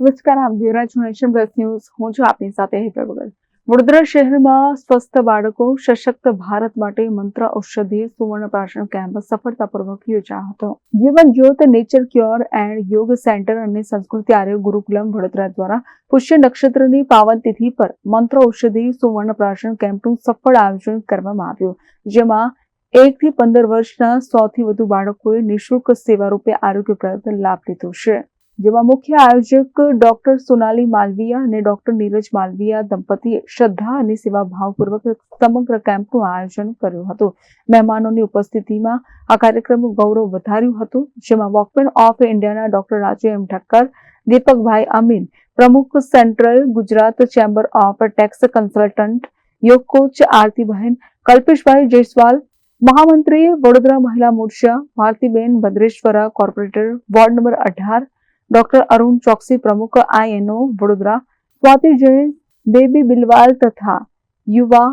નમસ્કાર, આપ જોઈ રહ્યા પ્લસ ન્યૂઝ. હું છું આપની સાથે હેતર વગર વડોદરા શહેરમાં સ્વસ્થ બાળકો સશક્ત ભારત માટે મંત્ર ઔષધિ સુવર્ણ પ્રાશન કેમ્પ સફળતાપૂર્વક યોજાયો હતો. Jeevan Jyot, nature cure and yoga centre અને સંસ્કૃતિ આર્ય ગુરુકુલમ વડોદરા દ્વારા પુષ્ય નક્ષત્રની પાવન તિથિ પર મંત્ર ઔષધિ સુવર્ણ પ્રાશન કેમ્પનું સફળ આયોજન કરવામાં આવ્યું, જેમાં એક થી પંદર વર્ષના સો થી વધુ બાળકોએ નિઃશુલ્ક સેવા રૂપે આરોગ્ય આરોગ્યપ્રદ લાભ લીધો છે. જેમાં મુખ્ય આયોજક ડોક્ટર સોનાલી માલવીયા અને ડોક્ટર નીરજ માલવીયા દંપતીએ શ્રદ્ધા અને સેવાભાવપૂર્વક સમગ્ર કેમ્પનું આયોજન કર્યું હતું. મહેમાનોની ઉપસ્થિતિમાં આ કાર્યક્રમનું ગૌરવ વધાર્યું હતું, જેમાં વોકમેન ઓફ ઇન્ડિયાના ડોક્ટર રાજુ એમ ઠક્કર દીપકભાઈ અમીન, પ્રમુખ central Gujarat chamber of tax consultant yoga coach Aartiben Kalpeshbhai Jaiswal મહામંત્રીએ Vadodara મહિલા મોરચા Bhartiben Bhadreshwara corporator, ward number અઢાર ડોક્ટર અરુણ ચોકસી પ્રમુખ આઈએનઓ વડોદરા, સ્વાતિ જૈન, બેબી બિલવાલ તથા યુવા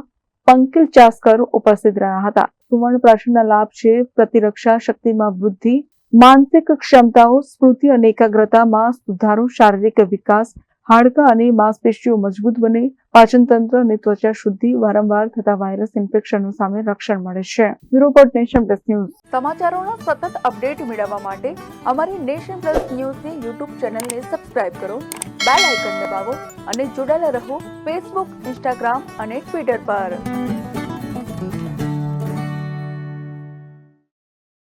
પંકિલ ચાસ્કર ઉપસ્થિત રહ્યા હતા. સુવર્ણ પ્રાશનના લાભ છે પ્રતિરક્ષા શક્તિમાં વૃદ્ધિ, માનસિક ક્ષમતાઓ, સ્મૃતિ અને એકાગ્રતામાં સુધારો, શારીરિક વિકાસ હાડકાં અને માંસપેશીઓ મજબૂત બને. પાચન તંત્ર અને ત્વચા શુદ્ધિ, વારંવાર થતા વાયરસ ઇન્ફેક્શનો સામે રક્ષણ મળે છે. Report nation plus news. સમાચારોના સતત અપડેટ મેળવવા માટે અમારી નેશન પ્લસ ન્યૂઝની યુટ્યુબ ચેનલને સબસ્ક્રાઇબ કરો, બેલ આઇકન દબાવો અને જોડાયેલા રહો ફેસબુક, ઇન્સ્ટાગ્રામ અને ટ્વિટર પર.